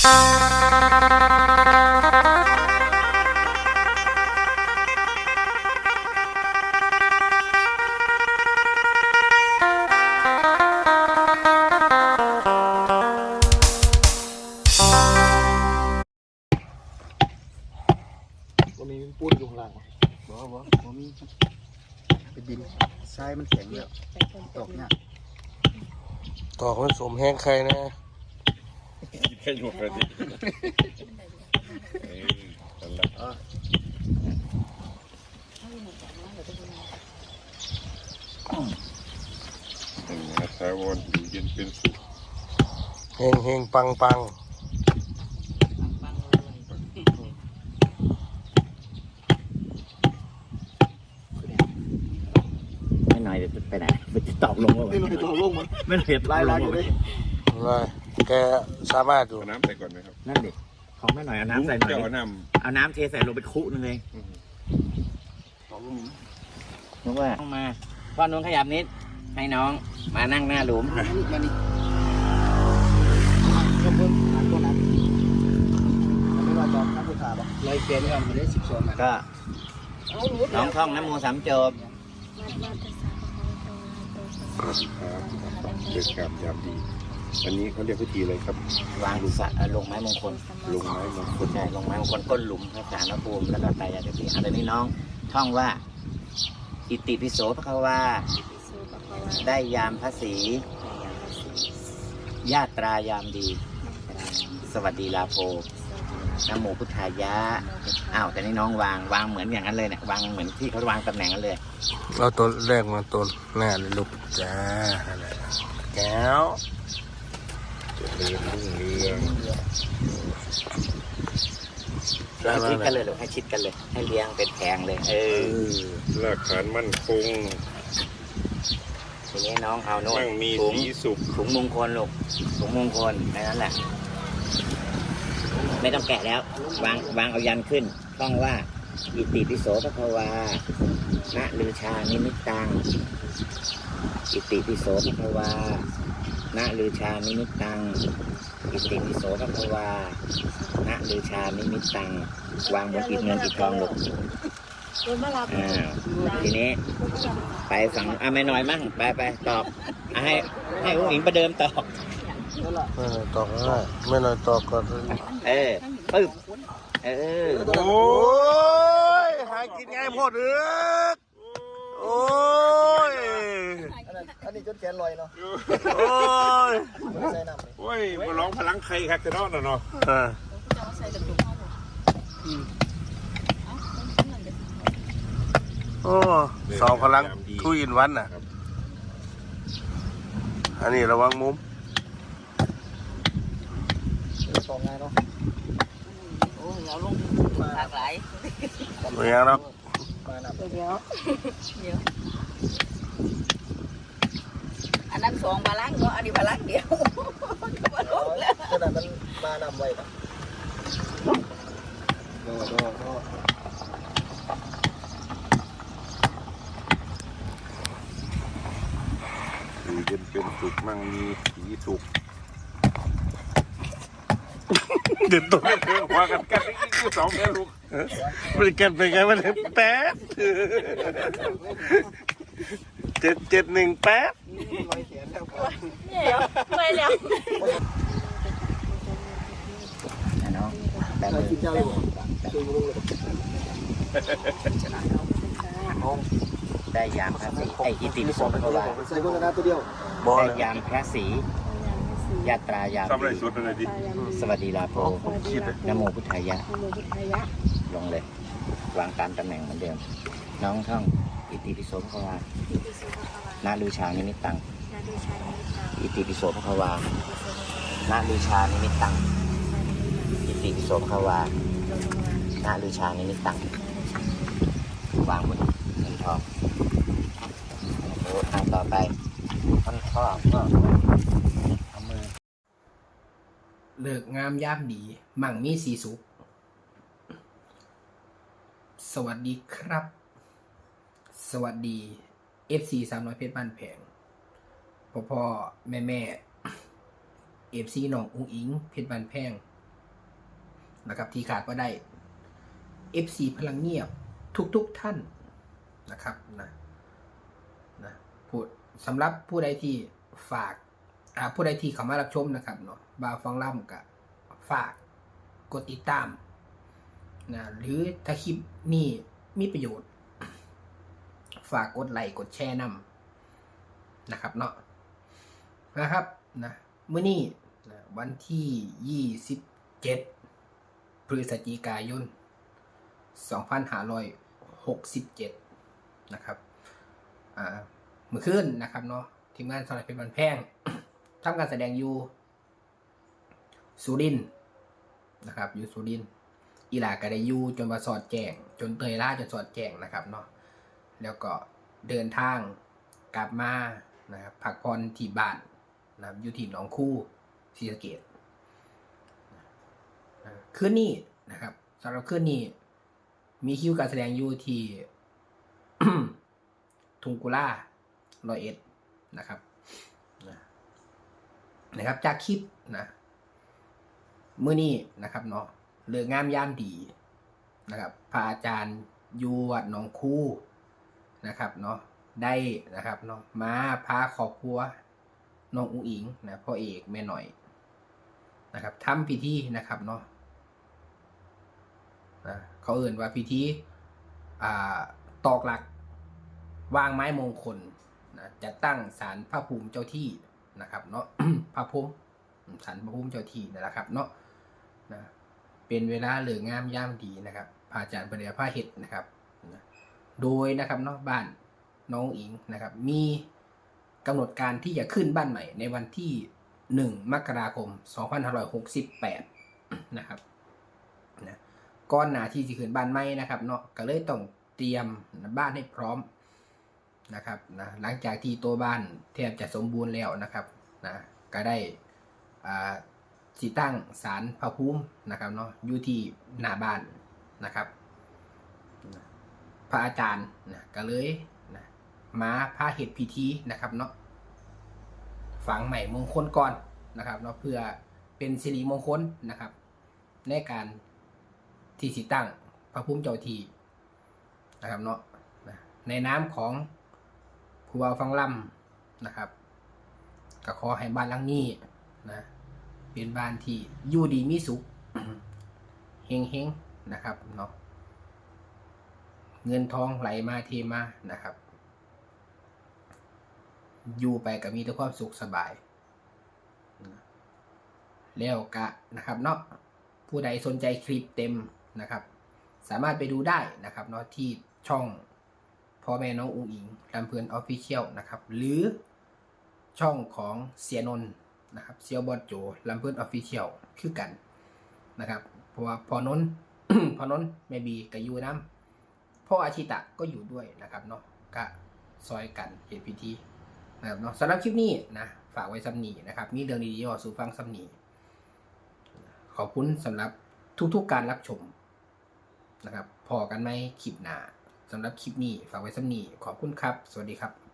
วันนี้มันปูนอยู่ข้างล่างบ่บ่บ่มีเป็นดินทรายมันแข็งแล้วตกเนี่ยตอกมันสมแห้งใครนะ แค่หนวดเลยดิเออนั่นแหละเออหนึ่งนะทาวอนอยู่เย็นเป็นสุขเฮงเฮงปังปังไม่หน่อยเดี๋ยวไปไหนไปจะตอกลงวะนี่มันตัวลงมันไม่หน่อยจะตลาอยกลลายงอยู่วะเลยเลย แกสามารถอยู่เอาน้ำใส่ก่อนไหมครับนั่นดิของไม่หน่อยเอาน้ำใส่หน่อยเจ้าดิเอาน้เอาน้ำเทใส่ลงไปคุนึงเลยำอืมนึกว่าต้องมาพ่อนุ้นขยับนิด ให้น้องมานั่งหน้าหลุมมานี่มานี่ยกมือหาตัวนั้นไม่รอดบอกนักศึกษาบอกเลยเปลี่ยนกันมาได้สิบสองนะก็น้องท่องน้ำมูสามจบครับเกิดกรรมยามดี อันนี้เขาเรียกพิธีอะไรครับวางสะเอ่อลงไม้มงคลลงไม้มงคลใช่ลงไม้มงคลก้นหลุมพระสารพระภูมิแล้วก็ไปยาเสพติดอันนี้น้องท่องว่า อิติปิโสพระควาได้ยามพระศรีญาตรายามดีสวัสดีลาโพนะโมพุทธายะอ้าวแต่นี่น้องวางวางเหมือนอย่างนั้นเลยเนี่ยวางเหมือนที่เขาวางตำแหน่งกันเลย เอาตัวแรกมาตัวหน้าเลยลูกจ้านั่นแหละแก้ว เจริญรุ่งเรืองได้ให้ไหมชิดกันเลยหรือให้ชิดกันเลย ให้เลี้ยงเป็นแพงเลย เออรากฐานมั่นคงทีนี้น้องเอาโน่นมั่งมีถุงสีสุขถุงมงคลลูกถุงมงคลในนั้นแหละ ไม่ต้องแกะแล้ว วางวางเอายันขึ้นท่องว่าอิติปิโสพระควานะลือชานิมิตตังอิติปิโสพระควา นะลือชานิมิตตัง อิติปิโสพระควานะลือชานิมิตตัง วางบนอิฐเงินอิฐทองลูกอ้าวทีนี้ ไปฝั่งอะไม่น้อยมั่ง ไปไปตอบอะให้ให้ผู้หญิงประเดิมตอบ ไม่หน่อยตอกง่ายไม่หน่อยตอกก่อนเออปึ๊บเออ โอ้ยหากินง่ายโพดเอ้อ โอ้ย อันนั้นอันนี้จนแขนลอยเนาะโอ้ยไม่ได้ใส่น้ำเลยโอ้ยมาร้องพลังใครครับจะนอนน่ะเนาะอ่าโอ้สองพลังทุยินวันน่ะ อันนี้ระวังมุม สองไงเนาะโอ้ยเอาลงหลากหลายเป็นยังเนาะ มานับเดี๋ยวเดี๋ยวอันนั้นสองพลังเนาะอันนี้พลังเดียวก็มาลงแล้วขนาดมันมานำไว้ปะโดโดโดอยู่เย็นเป็นสุขมั่งมีสีสุขเดี๋ยวตัวว่ากันกันนี่คือสองแม่ลูก มันกันไปไงมันแป๊ดเจ็ดเจ็ดหนึ่งแป๊ดลอยแขนแล้วไม่แล้วนะน้องแป๊บเรานึกินงเจ้าอยู่ช่วยลุงเลยได้ยามพระศรีไอยอิติปิโสพระควาใส่พวกนั้นตัวเดียวบอลได้เลยยามพระศรีญาตรายามทำอะไรสุดอะไรดิสวัสดีลาโพคิดเลยนะโมพุทธายะ ลงเลย วางตามตำแหน่งเหมือนเดิม น้องท่อง อิติปิโสพระควานาลือชานิมิตตัง อิติปิโสพระควานาลือชานิมิตตัง อิติปิโสพระควานาลือชานิมิตตัง วางบนเงินทองโอ้ทางต่อไปท่อนข้อก็เอามือ เลิกงามยามดี มั่งมีสีสุข สวัสดีครับ สวัสดี FC สามร้อยเพชรบ้านแพงพ่อพ่อแม่แม่ FC น้องอุ้งอิง เพชรบ้านแพงนะครับที่ขาดว่าได้ FC พลังเงียบทุกๆท่านนะครับนะนะพูดสำหรับผู้ใดที่ฝากผู้ใดที่เข้ามารับชมนะครับเนาะบาฟังล่ำกับฝากกดติดตาม นะหรือถ้าคลิปนี้มีประโยชน์ ฝากกดไลค์กดแชร์นำนะครับเนาะนะครับนะเมื่อนี้นะวันที่ 27 พฤศจิกายน 2567 นะครับอ่าเมื่อคืนนะครับเนาะทีมงานสลายเป็นบันแพงทำการแสดงอยู่สุรินนะครับอยู่สุรินทร์ อีหลาก็ได้ยู่จนมาสอดแจงจนเตยล่าจนสอดแจงนะครับเนาะแล้วก็เดินทางกลับมานะครับพักผ่อนที่บ้านนะครับอยู่ที่หนองคู่ศรีสะเกดคืนนี้นะครับสำหรับคืนนี้ มีคิวการแสดงอยู่ที่ทุงกุล่าร้อยเอ็ดนะครับนะนะครับ จากคลิปนะ มื้อนี้นะครับเนาะ เลืองามยามดีนะครับพระอาจารย์ยูวัดหนองคู่นะครับเนาะได้นะครับเนาะมาพาครอบครัวน้องอุ๋งอิงนะพ่อเอกแม่หน่อยนะครับทำพิธีนะครับเนาะนะเขาเอ่นว่าพิธีอ่าตอกหลัก วางไม้มงคลนะจะตั้งศาลพระภูมิเจ้าที่นะครับ เนาะพระภูมิศาลพระภูมิเจ้าที่นั่แหละครับ เนาะ เป็นเวลาเหลืองามย่ามดีนะครับพระอาจารย์ปริยพาเห็ดนะครับ โดยนะครับนาะบ้านน้องอิงนะครับ มีกำหนดการที่จะขึ้นบ้านใหม่ ในวันที่ 1 มกราคม 2568 นะครับนะก้อนหนาที่จะขึ้นบ้านใหม่นะครับเนาะก็เลยต้องเตรียมบ้านให้พร้อมนะครับนะหลังจากที่ตัวบ้านแทบจะสมบูรณ์แล้วนะครับนะก็ได้อ่า สิตั้งศาลพระภูมินะครับเนาะอยู่ที่หน้าบ้านนะครับ พระอาจารย์นะก็เลยนะมาพาเหตุพิธีนะครับเนาะฝังใหม่มงคลก่อนนะครับเนาะเพื่อเป็นสิริมงคลนะครับ ในการที่สิตั้งพระภูมิเจ้าทีนะครับเนาะในน้ำของครูบาฟังลำนะครับก็ขอให้บ้านหลังนี้นะ เป็นบ้านที่อยู่ดีมีสุขเฮงเฮงๆนะครับเนาะเงินทองไหลมาเทมานะครับ อยู่ไปก็มีแต่ความสุขสบายนะแล้วกะนะครับเนาะผู้ใดสนใจคลิปเต็มนะครับ สามารถไปดูได้นะครับเนาะที่ช่องพ่อแม่น้องอุ๋งอิงลำเพลินออฟฟิเชียลนะครับ หรือช่องของเสียนนท์ นะครับเซียวบอดโจลำเพลินออฟฟิเชียลคือกันนะครับเพราะว่าพอนนท์พอนนท์แม่บีกับยูน้ำพ่ออาชิตะก็อยู่ด้วยนะครับเนาะก็ซอยกันเห็นพิธีนะครับเนาะสำหรับคลิปนี้นะฝากไว้ซ้ำนีนะครับ มีเรื่องดีๆมาสู่ฟังซ้ำนีขอบคุณสำหรับทุกๆการรับชมนะครับพอกันไหมคลิปหน้าสำหรับคลิปนี้ฝากไว้สำนีขอบคุณครับ สวัสดีครับ